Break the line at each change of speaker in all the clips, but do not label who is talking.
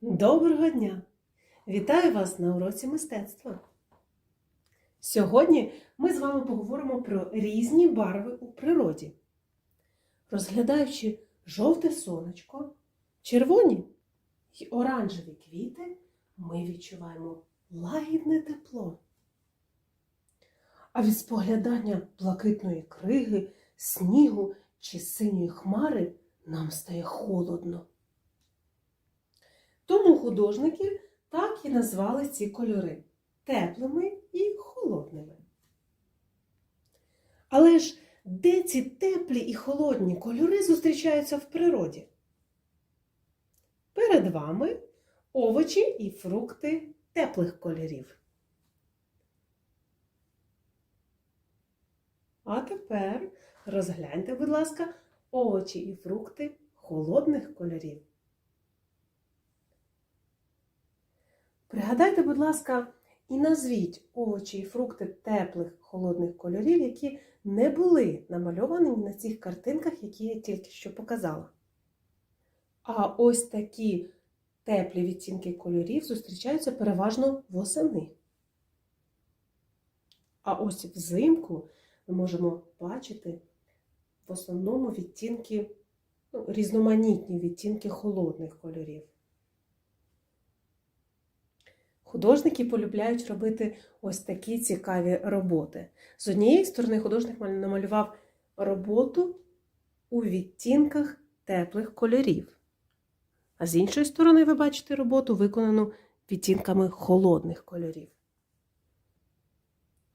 Доброго дня! Вітаю вас на уроці мистецтва. Сьогодні ми з вами поговоримо про різні барви у природі. Розглядаючи жовте сонечко, червоні й оранжеві квіти, ми відчуваємо лагідне тепло. А від споглядання блакитної криги, снігу чи синьої хмари нам стає холодно. Тому художники так і назвали ці кольори теплими і холодними. Але ж де ці теплі і холодні кольори зустрічаються в природі? Перед вами овочі і фрукти теплих кольорів. А тепер розгляньте, будь ласка, овочі і фрукти холодних кольорів. Пригадайте, будь ласка, і назвіть овочі і фрукти теплих холодних кольорів, які не були намальовані на цих картинках, які я тільки що показала. А ось такі теплі відтінки кольорів зустрічаються переважно восени. А ось взимку ми можемо бачити в основному відтінки, ну, різноманітні відтінки холодних кольорів. Художники полюбляють робити ось такі цікаві роботи. З однієї сторони, художник намалював роботу у відтінках теплих кольорів. А з іншої сторони, ви бачите роботу, виконану відтінками холодних кольорів.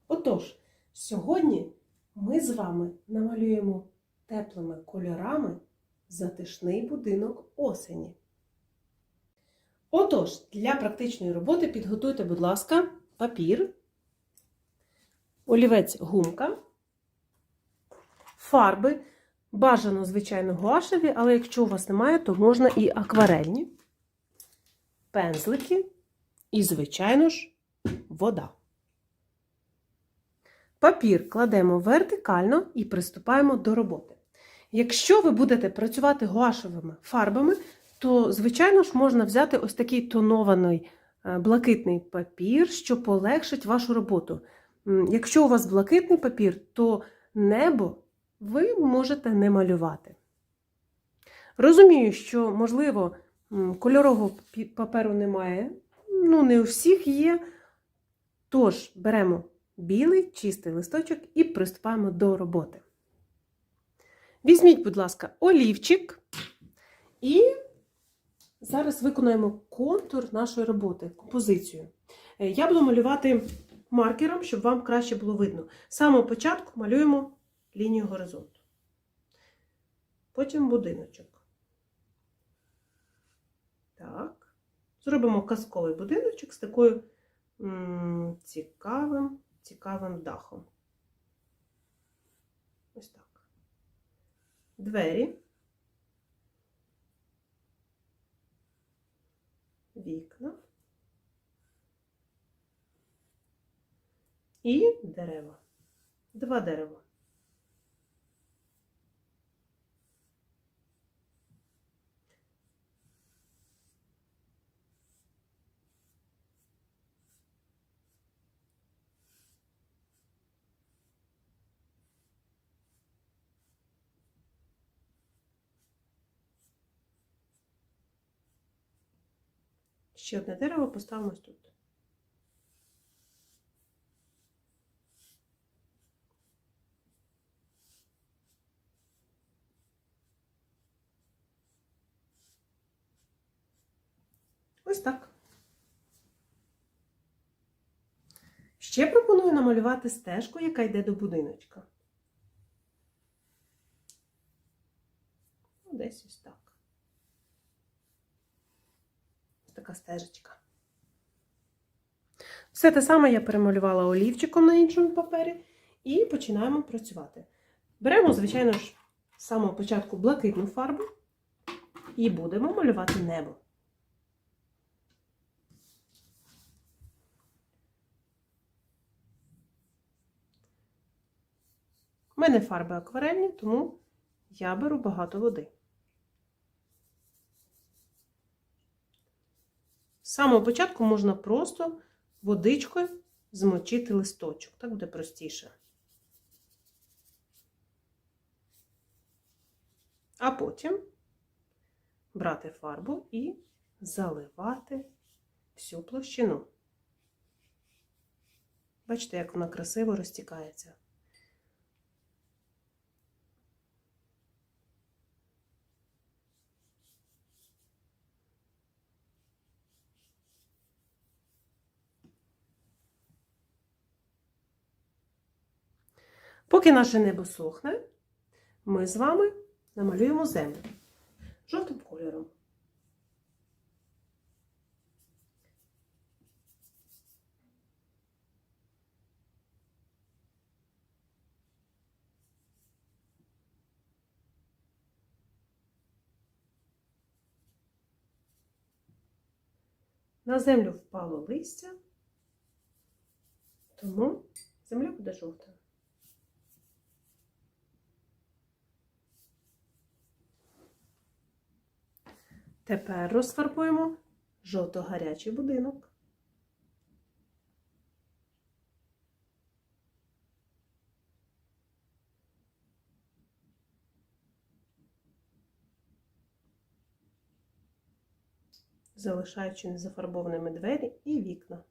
Отож, сьогодні ми з вами намалюємо теплими кольорами затишний будинок осені. Отож, для практичної роботи підготуйте, будь ласка, папір, олівець гумка, фарби. Бажано, звичайно, гуашеві, але якщо у вас немає, то можна і акварельні, пензлики і, звичайно ж, вода. Папір кладемо вертикально і приступаємо до роботи. Якщо ви будете працювати гуашевими фарбами, то, звичайно ж, можна взяти ось такий тонований е, блакитний папір, що полегшить вашу роботу. Якщо у вас блакитний папір, то небо ви можете не малювати. Розумію, що, можливо, кольорового паперу немає, ну, не у всіх є. Тож, беремо білий чистий листочок і приступаємо до роботи. Візьміть, будь ласка, олівчик і Зараз виконаємо контур нашої роботи, композицію. Е, Я буду малювати маркером, щоб вам краще було видно. З самого початку малюємо лінію горизонту. Потім будиночок. Так. Зробимо казковий будиночок з такою цікавим, цікавим дахом. Ось так. Двері. вікна і дерева. Два дерева. Ще одне дерево поставимо тут. Ось так. Ще пропоную намалювати стежку, яка йде до будиночка. Десь ось так Ось така стежечка. Все те саме я перемалювала олівчиком на іншому папері і починаємо працювати. Беремо, звичайно ж, з самого початку блакитну фарбу і будемо малювати небо. Мене фарби акварельні, тому я беру багато води. З самого початку можна просто водичкою змочити листочок. Так буде простіше. А потім брати фарбу і заливати всю площину. Бачите, як вона красиво розтікається. Поки наше небо сохне, ми з вами намалюємо землю жовтим кольором. На землю впало листя, тому земля буде жовта. Тепер розфарбуємо жовто-гарячий будинок. залишаючи незафарбованими двері і вікна.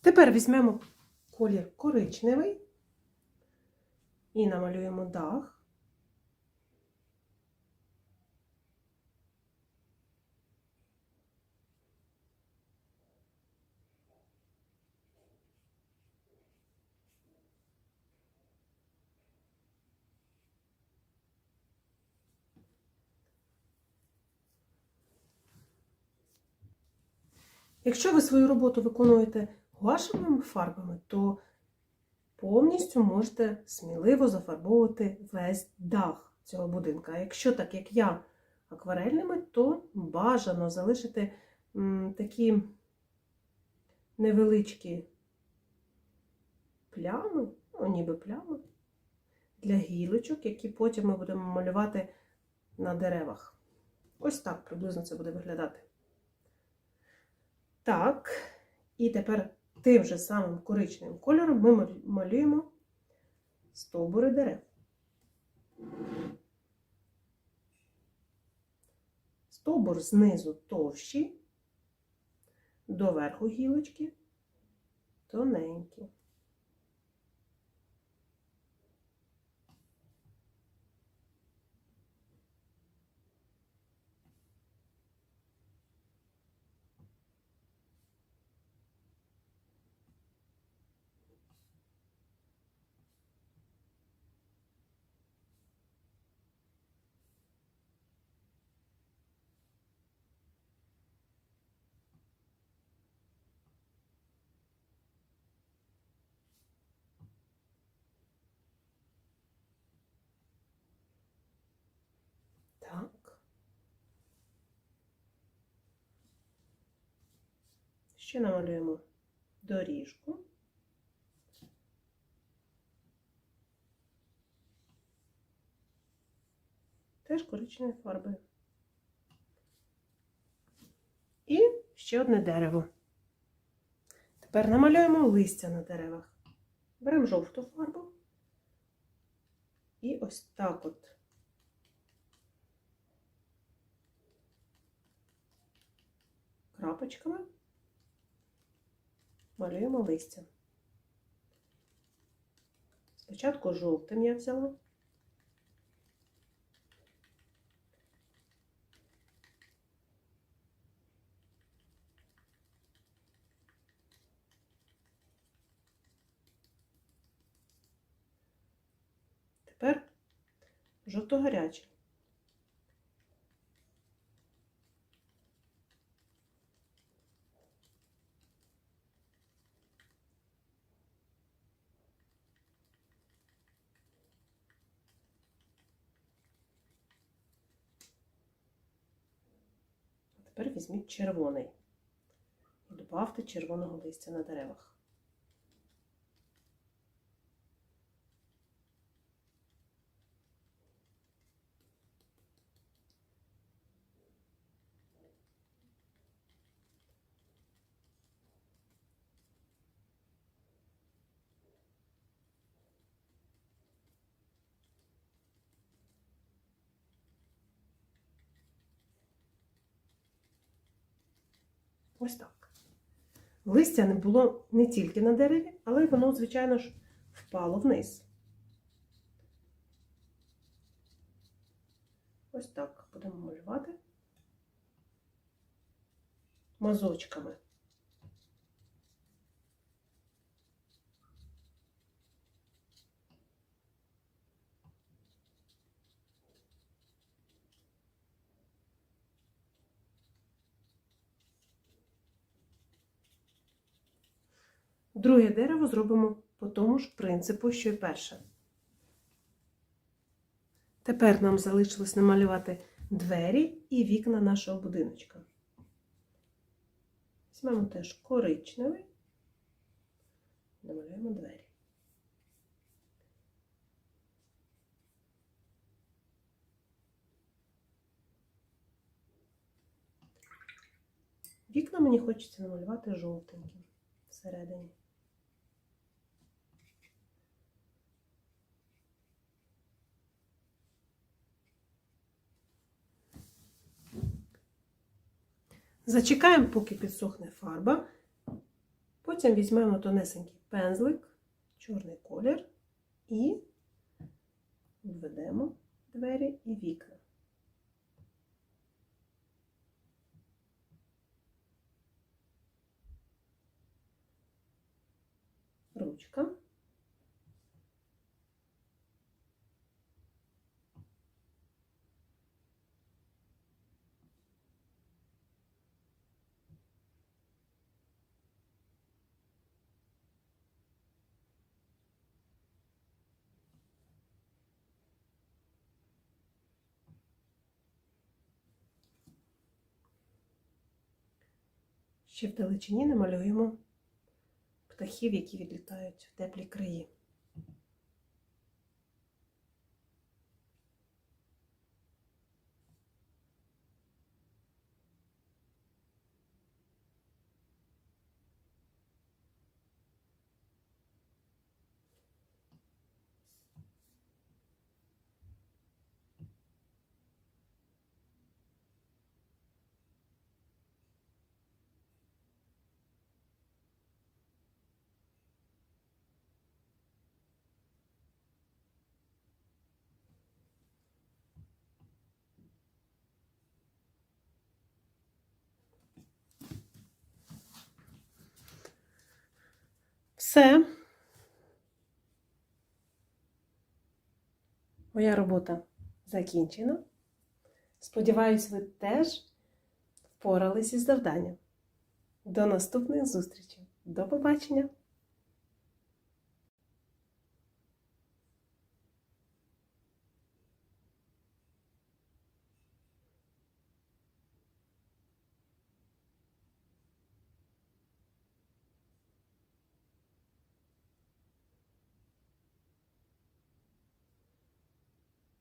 Тепер візьмемо колір коричневий і намалюємо дах. Якщо ви свою роботу виконуєте гуашевими фарбами, то повністю можете сміливо зафарбовувати весь дах цього будинка. А якщо так, як я, акварельними, то бажано залишити такі невеличкі плями, ну, ніби плями, для гілочок, які потім ми будемо малювати на деревах. Ось так приблизно це буде виглядати. Так, і тепер тим же самим коричневим кольором ми малюємо стовбури дерев. Стовбур знизу товщий, до верху гілочки тоненькі. Так. Ще намалюємо доріжку. Теж коричневою фарбою. І ще одне дерево. Тепер намалюємо листя на деревах. Беремо жовту фарбу і ось так от крапочками малюємо листя. Спочатку жовтим я взяла. Тепер жовто-гарячий. Тепер візьміть червоний і добавте червоного листя на деревах. Ось так. Листя не було не тільки на дереві, але й воно, звичайно ж, впало вниз. Ось так будемо малювати мазочками. Друге дерево зробимо по тому ж принципу, що й перше. Тепер нам залишилось намалювати двері і вікна нашого будиночка. Візьмемо теж коричневий, намалюємо двері. Вікна мені хочеться намалювати жовтеньким всередині. Зачекаємо, поки підсохне фарба. Потім візьмемо тонесенький пензлик, чорний колір і введемо двері і вікна. Ручка. Ще в далечині намалюємо птахів, які відлітають в теплі краї. Все. Моя робота закінчена. Сподіваюсь, ви теж впоралися із завданням. До наступних зустрічей. До побачення!